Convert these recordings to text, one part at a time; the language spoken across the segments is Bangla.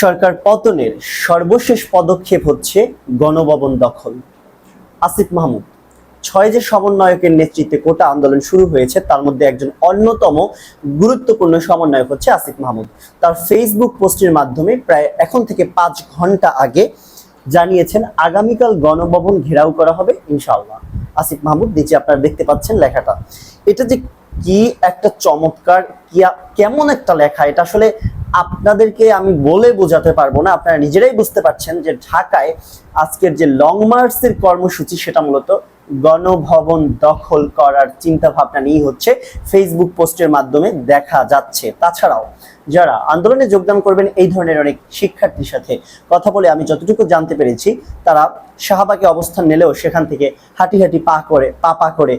সরকার পতনের সর্বশেষ পদক্ষেপ হচ্ছে গণভবন দখল। আসিফ মাহমুদ, ছয় যে সমন্বয়কের নেতৃত্বে কোটা আন্দোলন শুরু হয়েছে, তার মধ্যে একজন অন্যতম গুরুত্বপূর্ণ সমন্বয়ক হচ্ছে আসিফ মাহমুদ। তার ফেসবুক পোস্টের মাধ্যমে প্রায় এখন থেকে পাঁচ ঘণ্টা আগে জানিয়েছেন, আগামীকাল গণভবন ঘেরাও করা হবে, ইনশাআল্লাহ। আসিফ মাহমুদ, নিচে আপনারা দেখতে পাচ্ছেন লেখাটা। এটা যে কি একটা চমৎকার কেমন একটা লেখা, এটা আসলে আপনাদেরকে আমি বলে বোঝাতে পারব না, আপনারা নিজেরাই বুঝতে পারছেন যে ঢাকায় আজকের যে লং মার্চের কর্মসূচি সেটা মূলত গণভবন দখল করার চিন্তা ভাবনা নিয়ে হচ্ছে ফেসবুক পোস্টের মাধ্যমে দেখা যাচ্ছে। তাছাড়াও যারা আন্দোলনে যোগদান করবেন, এই ধরনের অনেক শিক্ষার্থীর সাথে কথা বলে আমি যতটুকু জানতে পেরেছি, তারা শাহবাগে অবস্থান নিলেও সেখান থেকে হাঁটি হাঁটি পা করে, পা পা করে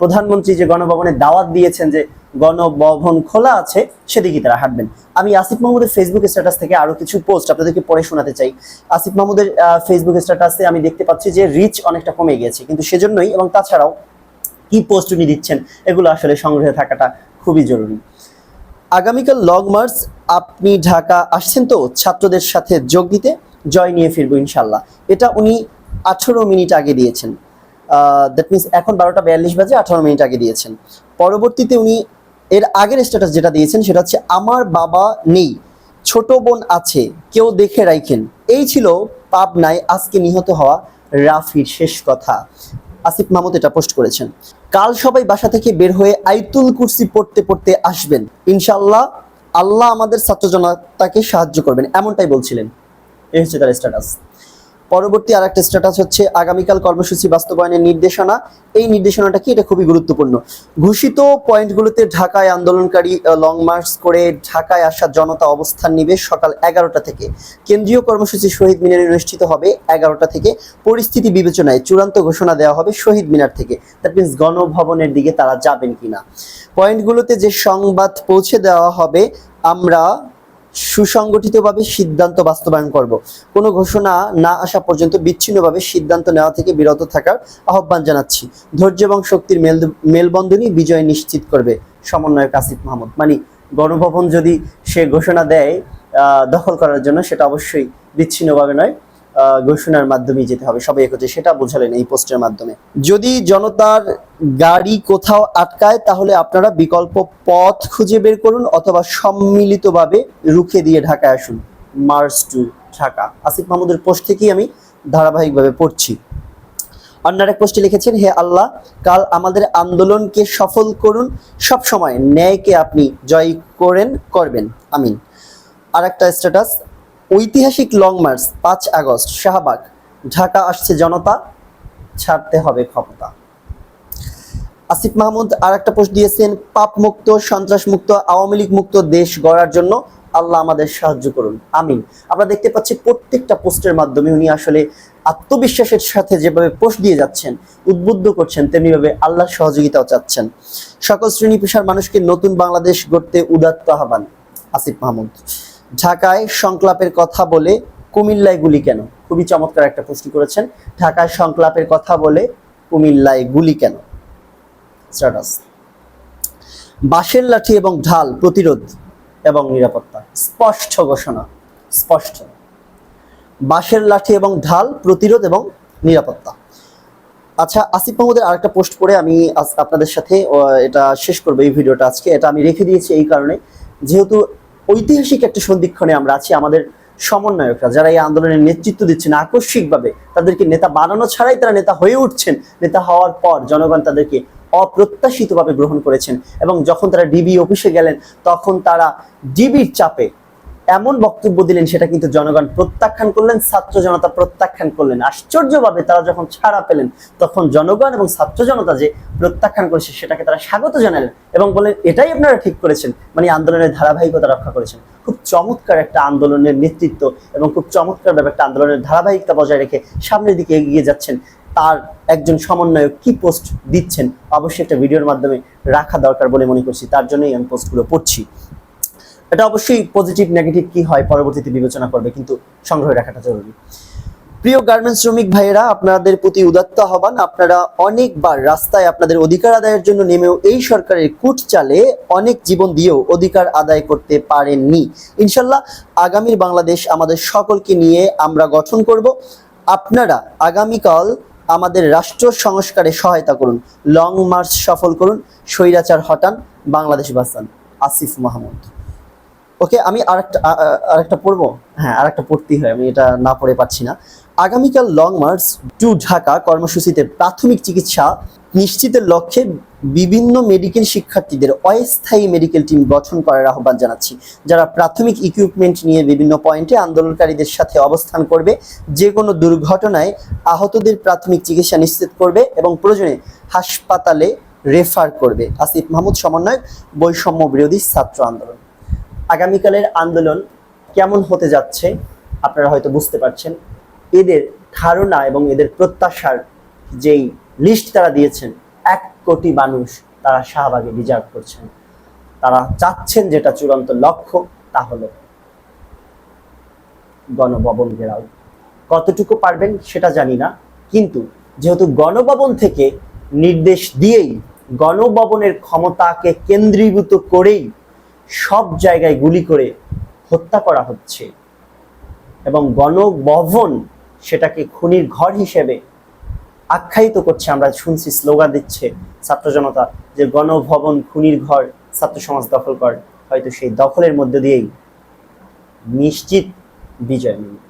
প্রধানমন্ত্রী যে গণভবনে দাওয়াত দিয়েছেন যে গণভবন খোলা আছে সেদিকে তারা হাঁটবেন। আমি আসিফ মাহমুদের ফেসবুক স্ট্যাটাস থেকে আরও কিছু পোস্ট আপনাদেরকে পরে শোনাতে চাই। আসিফ মাহমুদের ফেসবুক স্ট্যাটাসে আমি দেখতে পাচ্ছি যে রিচ অনেকটা কমে গিয়েছে, কিন্তু সেজন্যই এবং তাছাড়াও কি পোস্ট উনি দিচ্ছেন, এগুলো আসলে সংগ্রহে থাকাটা খুবই জরুরি। আগামীকাল লং মার্চ আপনি ঢাকা আসছেন তো ছাত্রদের সাথে যোগ দিতে, জয় নিয়ে ফিরবো ইনশাল্লাহ এটা উনি আঠেরো মিনিট আগে দিয়েছেন। দ্যাট মিনস এখন বারোটা বিয়াল্লিশ বাজে, আঠারো মিনিট আগে দিয়েছেন। পরবর্তীতে উনি এর আগের স্ট্যাটাস যেটা দিয়েছেন সেটা হচ্ছে, আমার বাবা নেই, ছোট বোন আছে, কেউ দেখে রাখেন এই ছিল পাবনায় আজকে নিহত হওয়া রাফির শেষ কথা। আসিফ মাহমুদ এটা পোস্ট করেছেন। কাল সবাই বাসা থেকে বের হয়ে আইতুল কুরসি পড়তে পড়তে আসবেন। ইনশাল্লাহ আল্লাহ আমাদের ছাত্র জনতাকে সাহায্য করবেন, এমনটাই বলছিলেন। এই হচ্ছে তার স্ট্যাটাস পরবর্তী আর একটা স্ট্যাটাস হচ্ছে আগামীকাল কর্মসূচি বাস্তবায়নের নির্দেশনা। এই নির্দেশনাটা কি? এটা খুবই গুরুত্বপূর্ণ। ঘোষিত পয়েন্টগুলোতে ঢাকায় আন্দোলনকারী লং মার্চ করে ঢাকায় আসা জনতা অবস্থান নিবে সকাল এগারোটা থেকে। কেন্দ্রীয় কর্মসূচি শহীদ মিনারে অনুষ্ঠিত হবে এগারোটা থেকে। পরিস্থিতি বিবেচনায় চূড়ান্ত ঘোষণা দেওয়া হবে শহীদ মিনার থেকে। দ্যাট মিনস গণভবনের দিকে তারা যাবেন কিনা। পয়েন্টগুলোতে যে সংবাদ পৌঁছে দেওয়া হবে, আমরা সুসংগঠিতভাবে সিদ্ধান্ত বাস্তবায়ন করব। কোনো ঘোষণা না আসা পর্যন্ত বিচ্ছিন্নভাবে সিদ্ধান্ত নেওয়া থেকে বিরত থাকার আহ্বান জানাচ্ছি। ধৈর্য এবং শক্তির মেল, মেলবন্ধনই বিজয় নিশ্চিত করবে, সমন্বয়ক আসিফ মাহমুদ। মানে গণভবন যদি সে ঘোষণা দেয় দখল করার জন্য সেটা অবশ্যই বিচ্ছিন্নভাবে নয়। ঘোষণার মাধ্যমেই যেতে হবে, সবাই একত্রে। সেটা বোঝালেন এই পোস্টের মাধ্যমে। যদি জনতার গাড়ি কোথাও আটকায়, তাহলে আপনারা বিকল্প পথ খুঁজে বের করুন অথবা সম্মিলিতভাবে রুখে দিয়ে ঢাকায় আসুন। মার্চ টু ঢাকা আসিফ মাহমুদের পোস্ট থেকেই আমি ধারাবাহিকভাবে পড়ছি। অন্য এক পোস্টে লিখেছেন, হে আল্লাহ, কাল আমাদের আন্দোলনকে সফল করুন। সব সময় ন্যায়কে আপনি জয় করেন, করবেন। আমিন। আর একটা স্ট্যাটাস ঐতিহাসিক লং মার্চ পাঁচ আগস্ট, শাহবাগ। ঢাকা আসছে জনতা, ছাড়তে হবে ক্ষমতা। আসিফ মাহমুদ আর একটা পোস্ট দিয়েছেন পাপ মুক্ত সন্ত্রাস মুক্ত আওয়ামী লীগ মুক্ত দেশ গড়ার জন্য আল্লাহ আমাদের সাহায্য করুন। আমিন। আমরা দেখতে পাচ্ছি প্রত্যেকটা পোস্টের মাধ্যমে উনি আসলে আত্মবিশ্বাসের সাথে যেভাবে পোস্ট দিয়ে যাচ্ছেন, উদ্বুদ্ধ করছেন, তেমনিভাবে আল্লাহর সহযোগিতাও চাচ্ছেন। সকল শ্রেণি পেশার মানুষকে নতুন বাংলাদেশ গড়তে উদাত্ত আহ্বান, আসিফ মাহমুদ। ঢাকায় সংলাপের কথা বলে কুমিল্লায় গুলি কেন? খুবই চমৎকার একটা প্রশ্ন করেছেন। ঢাকায় সংলাপের কথা বলে কুমিল্লায় গুলি কেন? স্ট্যাটাস। বাঁশের লাঠি এবং ঢাল প্রতিরোধ এবং নিরাপত্তা। স্পষ্ট ঘোষণা। স্পষ্ট। বাঁশের লাঠি এবং ঢাল প্রতিরোধ এবং নিরাপত্তা। আচ্ছা আসিফ মাহমুদের আরেকটা পোস্ট করে আমি আপনাদের সাথে এটা শেষ করব এই ভিডিওটা আজকে। এটা আমি রেখে দিয়েছি এই কারণে। যেহেতু ঐতিহাসিক একটা সন্ধিক্ষণে আমরা আছি আমাদের সমন্বয়করা, যারা এই আন্দোলনের নেতৃত্ব দিচ্ছেন আকস্মিকভাবে, তাদেরকে নেতা বানানো ছাড়াই তারা নেতা হয়ে উঠছেন। নেতা হওয়ার পর জনগণ তাদেরকে অপ্রত্যাশিতভাবে গ্রহণ করেছেন এবং যখন তারা ডিবি অফিসে গেলেন, তখন তারা ডিবির চাপে এমন বক্তব্য দিলেন, সেটা কিন্তু জনগণ প্রত্যাখ্যান করলেন, ছাত্র জনতা প্রত্যাখ্যান করলেন। আশ্চর্যভাবে তারা যখন ছাড়া পেলেন, তখন জনগণ এবং ছাত্র জনতা যে প্রত্যাখ্যান করেছে, সেটাকে তারা স্বাগত জানালেন এবং বলেন এটাই আপনারা ঠিক করেছেন। মানে আন্দোলনের ধারাবাহিকতা রক্ষা করেছেন। খুব চমৎকার একটা আন্দোলনের নেতৃত্ব এবং খুব চমৎকার ভাবে একটা আন্দোলনের ধারাবাহিকতা বজায় রেখে সামনের দিকে এগিয়ে যাচ্ছেন। তার একজন সমন্বয়ক কি পোস্ট দিচ্ছেন, অবশ্যই একটা ভিডিওর মাধ্যমে রাখা দরকার বলে মনে করছি। তার জন্যই আমি পোস্টগুলো পড়ছি। এটা অবশ্যই পজিটিভ নেগেটিভ কি হয় পরবর্তীতে বিবেচনা করবে, কিন্তু সংগ্রহে রাখাটা জরুরি। প্রিয় গার্মেন্টস শ্রমিক ভাইয়েরা, আপনাদের প্রতি উদাত্ত আহ্বান, আপনারা অনেকবার রাস্তায় আপনাদের অধিকার আদায়ের জন্য নেমেও এই সরকারের কুট চালে অনেক জীবন দিয়েও অধিকার আদায় করতে পারেননি। ইনশাল্লাহ আগামীর বাংলাদেশ আমাদের সকলকে নিয়ে আমরা গঠন করব। আপনারা আগামীকাল আমাদের রাষ্ট্র সংস্কারে সহায়তা করুন লং মার্চ সফল করুন, স্বৈরাচার হটান, বাংলাদেশ বাসান আসিফ মাহমুদ। ওকে আমি আরেকটা আরেকটা পড়ব? হ্যাঁ। আরেকটা পড়তেই হয় আমি এটা না পড়ে পাচ্ছি না। আগামীকাল লং মার্চ টু ঢাকা কর্মসূচিতে প্রাথমিক চিকিৎসা নিশ্চিতের লক্ষ্যে বিভিন্ন মেডিকেল শিক্ষার্থীদের অস্থায়ী মেডিকেল টিম গঠন করার আহ্বান জানাচ্ছি যারা প্রাথমিক ইকুইপমেন্ট নিয়ে বিভিন্ন পয়েন্টে আন্দোলনকারীদের সাথে অবস্থান করবে যে কোনো দুর্ঘটনায় আহতদের প্রাথমিক চিকিৎসা নিশ্চিত করবে এবং প্রয়োজনে হাসপাতালে রেফার করবে। আসিফ মাহমুদ সমন্বয়ক বৈষম্য বিরোধী ছাত্র আন্দোলন। আগামীকালের আন্দোলন কেমন হতে যাচ্ছে, আপনারা হয়তো বুঝতে পারছেন। এদের ধারণা এবং এদের প্রত্যাশার যেই লিস্ট তারা দিয়েছেন, এক কোটি মানুষ তারা শাহবাগে রিজার্ভ করছেন। তারা চাচ্ছেন যেটা চূড়ান্ত লক্ষ্য, তা হলো গণভবন ঘেরাও। কতটুকু পারবেন সেটা জানি না, কিন্তু যেহেতু গণভবন থেকে নির্দেশ দিয়েই গণভবনের ক্ষমতাকে কেন্দ্রীভূত করেই সব জায়গায় গুলি করে হত্যা করা হচ্ছে। এবং গণভবন সেটাকে খুনির ঘর হিসেবে আখ্যায়িত করছে, আমরা শুনছি স্লোগান দিচ্ছে ছাত্র জনতা যে গণভবন খুনির ঘর ছাত্র সমাজ দখল কর, হয়তো সেই দখলের মধ্যে দিয়েই নিশ্চিত বিজয় মিলবে।